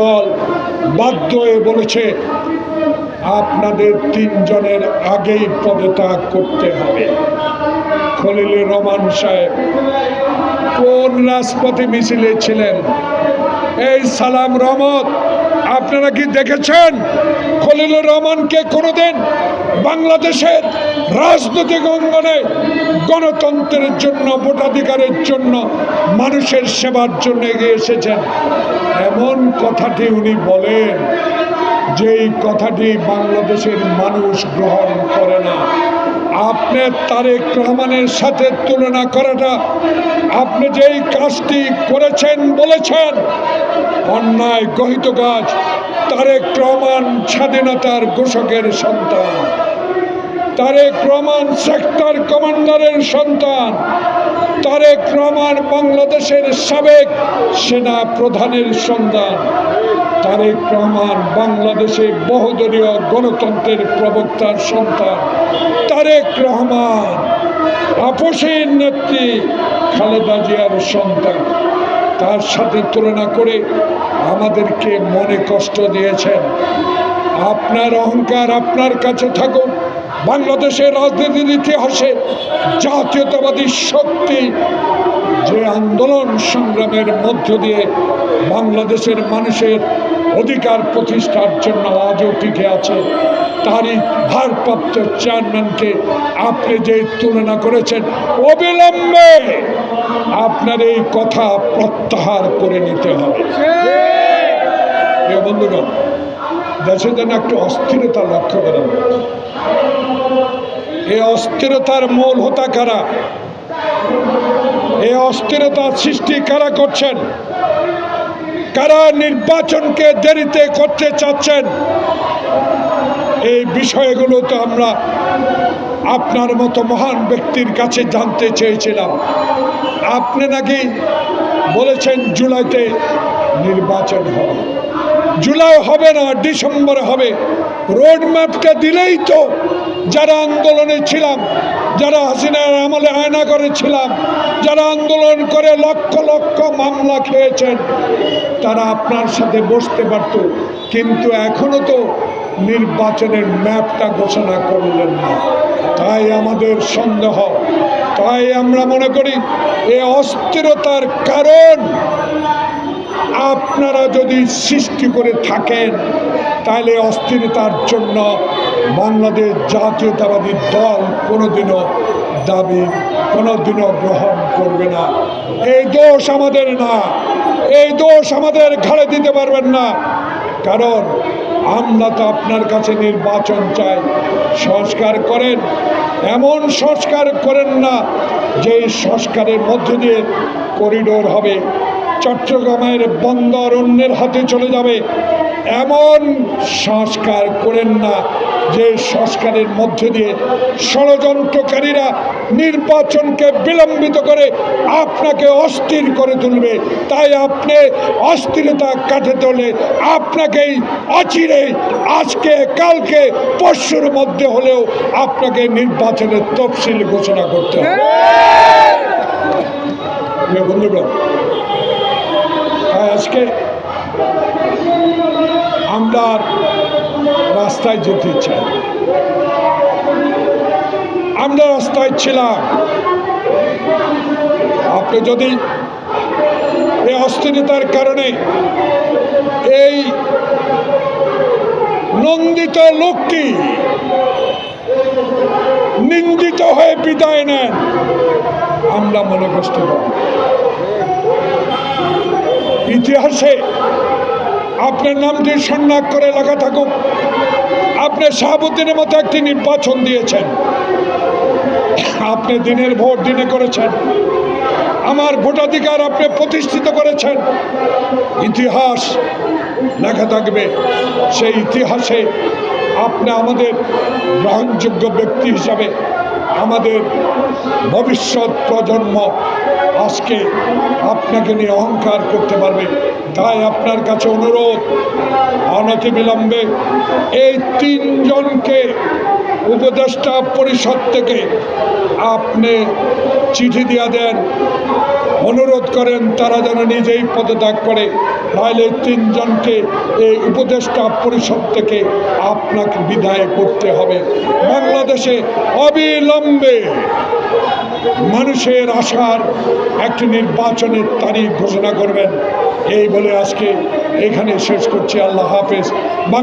দল বাধ্য হয়ে বলেছে, আপনাদের তিনজনের আগেই পদত্যাগ করতে হবে। খলিলুর রহমান সাহেব, কোন রাজপথে মিছিলে ছিলেন? এই সালাম রহমত, আপনারা কি দেখেছেন? খলিলুর রহমানকে কোনোদিন বাংলাদেশের রাজনৈতিক অঙ্গনে গণতন্ত্রের জন্য, ভোটাধিকারের জন্য, মানুষের সেবার জন্য এগিয়ে এসেছেন। এমন কথাটি উনি বলেন যেই কথাটি বাংলাদেশের মানুষ গ্রহণ করে না। আপনি তারেক রহমানের সাথে তুলনা করাটা, আপনি যেই কাজটি করেছেন বলেছেন, অন্যায়, গহিত কাজ, তারেক রহমান স্বাধীনতার ঘোষকের সন্তান। তারেক রহমান সেক্টর কমান্ডারের সন্তান। তারেক রহমান বাংলাদেশের সাবেক সেনা প্রধানের সন্তান। তারেক রহমান বাংলাদেশে বহুদলীয় গণতন্ত্রের প্রবক্তার সন্তান। তারেক রহমান আপসের নেত্রী খালেদা জিয়ার সন্তান। তার সাথে তুলনা করে আমাদেরকে মনে কষ্ট দিয়েছেন। আপনার অহংকার আপনার কাছে থাকুক। বাংলাদেশের রাজনীতির ইতিহাসে জাতীয়তাবাদী শক্তি যে আন্দোলন সংগ্রামের মধ্য দিয়ে বাংলাদেশের মানুষের অধিকার প্রতিষ্ঠার জন্য আজও টিকে আছে, তারই ভারপ্রাপ্ত চেয়ারম্যানকে আপনি যে তুলনা করেছেন, অবিলম্বে আপনার এই কথা প্রত্যাহার করে নিতে হবে বন্ধুগণ, দেশে যেন একটু অস্থিরতা লক্ষ্য করা। এই অস্থিরতার মূল হোতা কারা এই অস্থিরতার সৃষ্টি কারা করছেন? কারা নির্বাচনকে দেরিতে করতে চাচ্ছেন? এই বিষয়গুলো তো আমরা আপনার মতো মহান ব্যক্তির কাছে জানতে চেয়েছিলাম। আপনি নাকি বলেছেন জুলাইতে নির্বাচন হবে। জুলাই হবে না, ডিসেম্বর হবে। রোড ম্যাপটা দিলেই তো যারা আন্দোলনে ছিলাম, যারা হাসিনার আমলে আয়না করেছিলাম, যারা আন্দোলন করে লক্ষ লক্ষ মামলা খেয়েছেন, তারা আপনার সাথে বসতে পারত, কিন্তু এখনও তো নির্বাচনের ম্যাপটা ঘোষণা করলেন না। তাই আমাদের সন্দেহ, তাই আমরা মনে করি এ অস্থিরতার কারণ আপনারা যদি সৃষ্টি করে থাকেন, তাহলে অস্থিরতার জন্য বাংলাদেশ জাতীয়তাবাদী দল কোনোদিনও দাবি, কোনোদিনও গ্রহণ করবে না। এই দোষ আমাদের না। এই দোষ আমাদের ঘাড়ে দিতে পারবেন না। কারণ আমরা তো আপনার কাছে নির্বাচন চাই। সংস্কার করেন। এমন সংস্কার করেন না যে সংস্কারের মধ্য দিয়ে করিডোর হবে। চট্টগ্রামের বন্দর অন্যের হাতে চলে যাবে। এমন সংস্কার করেন না যে সংস্কারের মধ্যে দিয়ে ষড়যন্ত্রকারীরা নির্বাচনকে বিলম্বিত করে আপনাকে অস্থির করে তুলবে, তাই আপনি অস্থিরতা কাটাতে হলে আপনাকেই অচিরে আজকে, কালকে, পরশুর মধ্যে হলেও আপনাকে নির্বাচনের তফসিল ঘোষণা করতে হবে। বন্ধুগণ আজকে আমরা রাস্তায় যেতে চাই আমরা রাস্তায় ছিলাম। আপনি যদি এই অস্থিরতার কারণে এই নন্দিত লোকটি নিন্দিত হয়ে বিদায় নেন, আমরা মনে কষ্ট পাবো। ইতিহাসে আপনার নামটি সন্ন্যাক করে লেখা থাকুক। আপনি শাহাবুদ্দিনের মতো একটি নির্বাচন দিয়েছেন। আপনি দিনের ভোট দিনে করেছেন। আমার ভোটাধিকার আপনি প্রতিষ্ঠিত করেছেন। ইতিহাস লেখা থাকবে। সেই ইতিহাসে আপনি আমাদের গ্রহণযোগ্য ব্যক্তি হিসাবে আমাদের ভবিষ্যৎ প্রজন্ম আজকে আপনাকে নিয়ে অহংকার করতে পারবে। তাই আপনার কাছে অনুরোধ, অনতি বিলম্বে এই তিনজনকে উপদেষ্টা পরিষদ থেকে আপনি চিঠি দিয়া দেন। অনুরোধ করেন, তারা যেন নিজেই পদত্যাগ করে, নাহলে তিনজনকে এই উপদেষ্টা পরিষদ থেকে আপনাকে বিদায় করতে হবে। বাংলাদেশে অবিলম্বে মানুষের আশার একটি নির্বাচনের তারিখ ঘোষণা করবেন। এই বলে আজকে এখানে শেষ করছি। আল্লাহ হাফেজ।